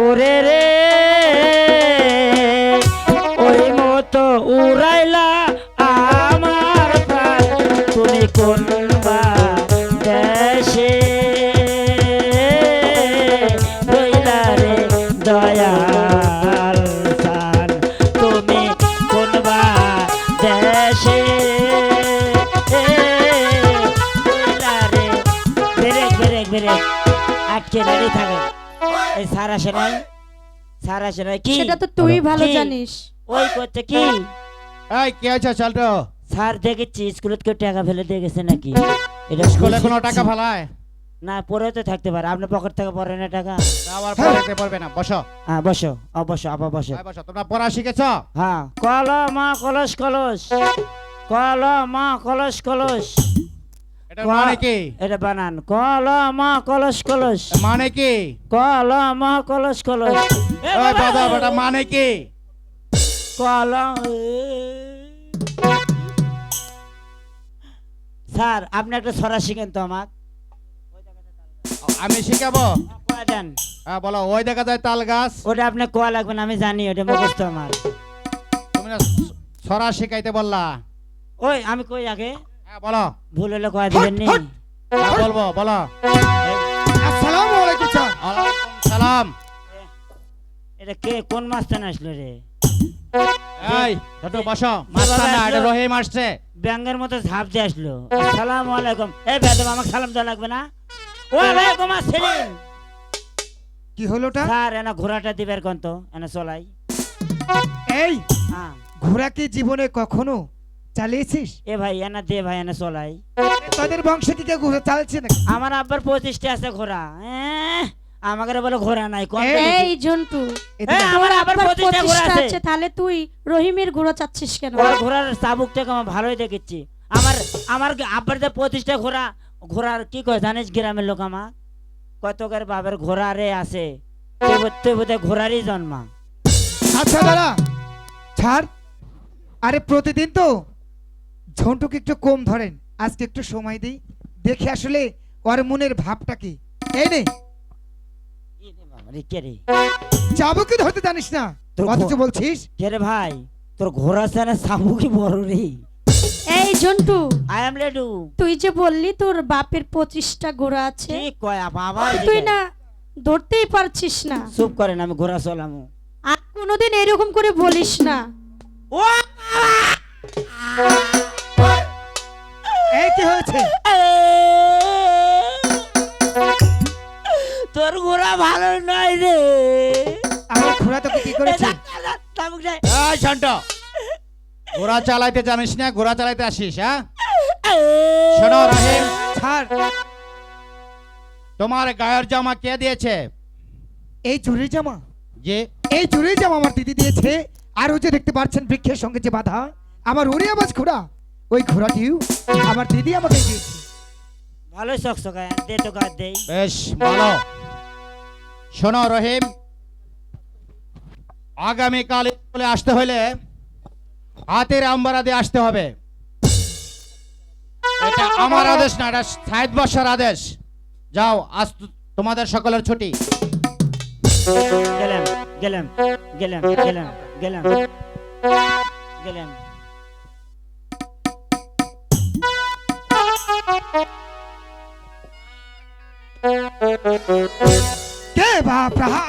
ওরে রে, ওই মতো উড়াইলা আমার প্রাণ। তুমি কোন দেশে? রইলা রে সান। তুমি কোন থাকে। এই স্যার আসে নাই স্যার আসে নাই কি? সেটা তো তুই ভালো জানিস। ওই করছে কি? এই কি আছে? চলটো স্যার দেখেছি স্কুলে কেউ টাকা ফেলে দিয়ে গেছে নাকি? এটা স্কুলে কোনো টাকা ফেলায়? না পরে তো থাকতে পারে। আপনার পকেট থেকে পড়ে না টাকা? আবার পড়াতে পারবে না। বসো। হ্যাঁ বসো। অবশ্য আবার বসো। বসো। তোমরা পড়া শিখেছো? হ্যাঁ। কল মা কলস কলস। কল মা কলস কলস। মানে কি? এটা বানান। কল মা কলস। কলস মানে কি? কল মা কলস কলস। এ ওই দাদা বেটা মানে কি? কল স্যার আপনি একটা ছড়া শিখেন তো আমার আমি শিখাবো? দেন। হ্যাঁ বলো ওই দেখা যায় তাল গাছ। ওটা আপনি কোয়া লাগবে না আমি জানি ওটা মুখস্থ আমার। তুমি ছড়া শিখাইতে বললা। ওই আমি কই আগে? হ্যাঁ বলো। ভুল হলে কয়া দিবেন নি? হ্যাঁ বলব বলো। আসসালামু আলাইকুম স্যার। ওয়ালাইকুম সালাম। এটা কে কোন মাস্টার আসলো রে? এই ছোট বসো। মাস্টার এটা রহিম আসছে। ব্যাঙ্গের মতো ঝাঁপ দিয়ে আসলো। আসসালামু আলাইকুম। এই বেদম আমাকে সালাম দেওয়া লাগবে না? ওয়ালাইকুম আসসালাম। কি হলো ওটা? স্যার এনা ঘোড়াটা দিবের কোন তো এনা চলাই। এই হ্যাঁ। ঘোড়া কি জীবনে কখনো চালিয়েছিস? এ ভাই এনা দে ভাই এনা চলাই। তাদের বংশে কি কেউ ঘোড়া নাকি? আমার আব্বার পঁচিশটা আছে ঘোড়া। আমাকে বলে ঘোড়া নাই এই, হ্যাঁ, আমার আবার পঁচিশটা ঘোড়া আছে। তাহলে তুই রহিমের ঘোড়া চাচ্ছিস কেন? ওর ঘোড়ার চাবুকটাকে আমার ভালোই দেখেছি। আমার আমার আব্বার যে পঁচিশটা ঘোড়া ঘোড়ার কি কয় জানিস গ্রামের লোক আমার? কত করে বাবার ঘোড়া রে আছে। তুই বো- তুই বোধহয় ঘোড়ারই জন্মা। আচ্ছা দাদা ছাড়। আরে প্রতিদিন তো ঝন্টুকে একটু কম ধরেন। আজকে একটু সময় দিই। দেখে আসলে ওর মনের ভাবটা কি। এই নে। বাবা যাব কি ধরতে জানিস না। অথচ বলছিস? কে রে ভাই? তোর ঘোড়া চাবুকি বড় রে? এই জন্টু আই এম লেডু তুই যে বললি তোর বাপের পঁচিশটা ঘোড়া আছে ঠিক কয় বাবা তুই না ধরতেই পারছিস না। চুপ করেন আমি ঘোড়া চলামু। আর কোনোদিন এরকম করে বলিস না। ও এই কি হয়েছে? তোর ঘোড়া ভালো নয় রে। আমার ঘোড়া তোকে কি করেছে? এই শান্ত। ঘোড়া চালাইতে জানিস না ঘোড়া চালাইতে আসিস হ্যাঁ? শোনো রহিম। ছাড়। তোমার গায়ের জামা কে দিয়েছে? এই চুরির জামা। যে? এই চুরির জামা আমার দিদি দিয়েছে। আর ওই যে দেখতে পাচ্ছেন বৃক্ষের সঙ্গে যে বাধা আমার উড়ে আবাজ ঘোড়া। ওই ঘোড়াটিও আমার দিদি আমাকে দিয়েছে। ভালোই চকচকায় দে তো গাছ দেই। বেশ ভালো। শোনো রহিম আগামীকাল স্কুলে আসতে হলে হাতের আম্বারা দিয়ে আসতে হবে। এটা আমার আদেশ না এটা সাহেদ বর্ষার আদেশ। যাও আজ তোমাদের সকলের ছুটি। গেলাম গেলাম গেলাম গেলাম গেলাম গেলাম। বাপ রাহা